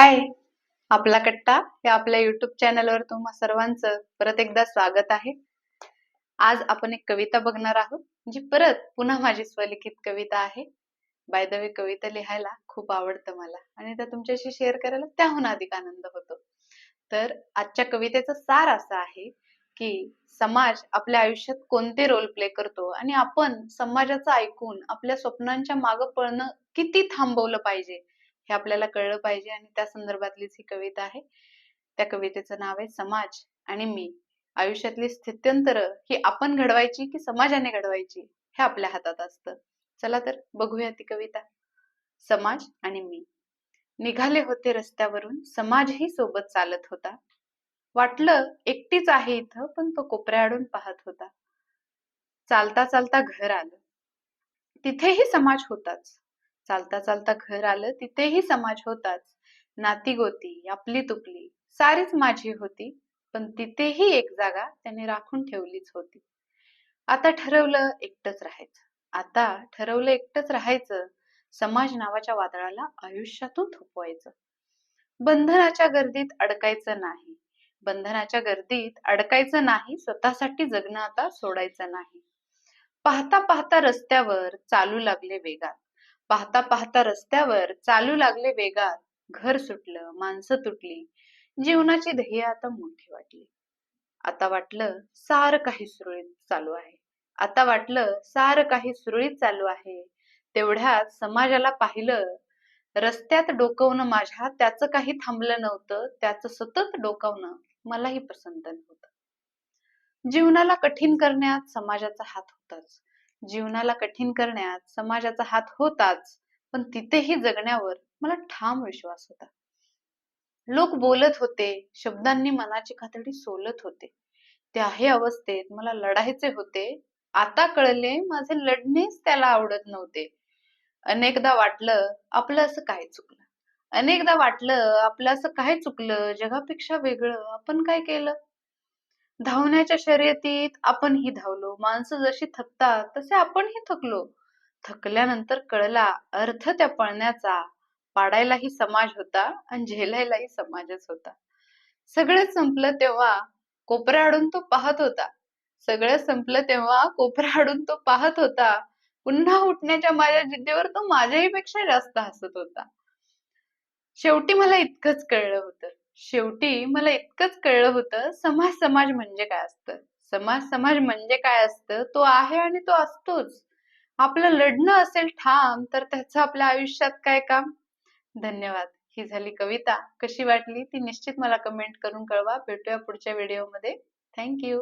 हाय आपला कट्टा या आपल्या युट्यूब चॅनलवर तुम्हा सर्वांचं परत एकदा स्वागत आहे. आज आपण एक कविता बघणार आहोत जी परत पुन्हा माझी स्वलिखित कविता आहे. बाय द वे कविता लिहायला खूप आवडतं मला आणि त्या तुमच्याशी शेअर करायला त्याहून अधिक आनंद होतो. तर आजच्या कवितेचं सार असं आहे की समाज आपल्या आयुष्यात कोणते रोल प्ले करतो आणि आपण समाजाचं ऐकून आपल्या स्वप्नांच्या मागं पळणं किती थांबवलं पाहिजे हे आपल्याला कळलं पाहिजे आणि त्या संदर्भातलीच ही कविता आहे. त्या कवितेचं नाव आहे समाज आणि मी. आयुष्यातली स्थित्यंतर ही आपण घडवायची की समाजाने घडवायची हे आपल्या हातात असतं. चला तर बघूया ती कविता. समाज आणि मी. निघाले होते रस्त्यावरून समाजही सोबत चालत होता. वाटलं एकटीच आहे इथं पण तो कोपऱ्याआडून पाहत होता. चालता चालता घर आलं. तिथेही समाज होताच. चालता चालता घर आलं तिथेही समाज होताच. नाती गोती आपली तुपली सारीच माझी होती पण तिथेही एक जागा त्याने राखून ठेवलीच होती. आता ठरवलं एकटंच राहायचं. आता ठरवलं एकटंच राहायचं. समाज नावाच्या वादळाला आयुष्यातून थोपवायचं. बंधनाच्या गर्दीत अडकायचं नाही. बंधनाच्या गर्दीत अडकायचं नाही स्वतःसाठी जगणं आता सोडायचं नाही. पाहता पाहता रस्त्यावर चालू लागले वेगात. पाहता पाहता रस्त्यावर चालू लागले वेगात घर सुटलं माणसं तुटली जीवनाची ध्येय आता मोठी वाटली. आता वाटलं सार काही सुरळीत चालू आहे. आता वाटलं सार काही सुरळीत चालू आहे. तेवढ्यात समाजाला पाहिलं रस्त्यात डोकवणं माझ्या त्याचं काही थांबलं नव्हतं त्याचं सतत डोकावणं मलाही पसंत नव्हतं. जीवनाला कठीण करण्यात समाजाचा हात होताच. जीवनाला कठीण करण्यात समाजाचा हात होताच पण तिथेही जगण्यावर मला ठाम विश्वास होता. लोक बोलत होते शब्दांनी मनाची खातडी सोलत होते. त्याही अवस्थेत मला लढायचे होते. आता कळले माझे लढणेच त्याला आवडत नव्हते. अनेकदा वाटलं आपलं असं काय चुकलं? अनेकदा वाटलं आपलं असं काय चुकलं? जगापेक्षा वेगळं आपण काय केलं? धावण्याच्या शर्यतीत आपणही धावलो. माणसं जशी थकतात तसे आपणही थकलो. थकल्यानंतर कळला अर्थ त्या पळण्याचा. पाडायलाही समाज होता आणि झेलायलाही समाजच होता. सगळं संपलं तेव्हा कोपऱ्याआडून तो पाहत होता. सगळं संपलं तेव्हा कोपऱ्याआडून तो पाहत होता. पुन्हा उठण्याच्या माझ्या जिद्दीवर तो माझ्याही पेक्षा जास्त हसत होता. शेवटी मला इतकंच कळलं होतं. शेवटी मला इतकंच कळलं होतं समाज समाज म्हणजे काय असतं? समाज समाज म्हणजे काय असतं? तो आहे आणि तो असतोच. आपलं लढणं असेल ठाम तर त्याचं आपल्या आयुष्यात काय काम? धन्यवाद. ही झाली कविता. कशी वाटली ती निश्चित मला कमेंट करून कळवा. भेटूया पुढच्या व्हिडिओमध्ये थँक्यू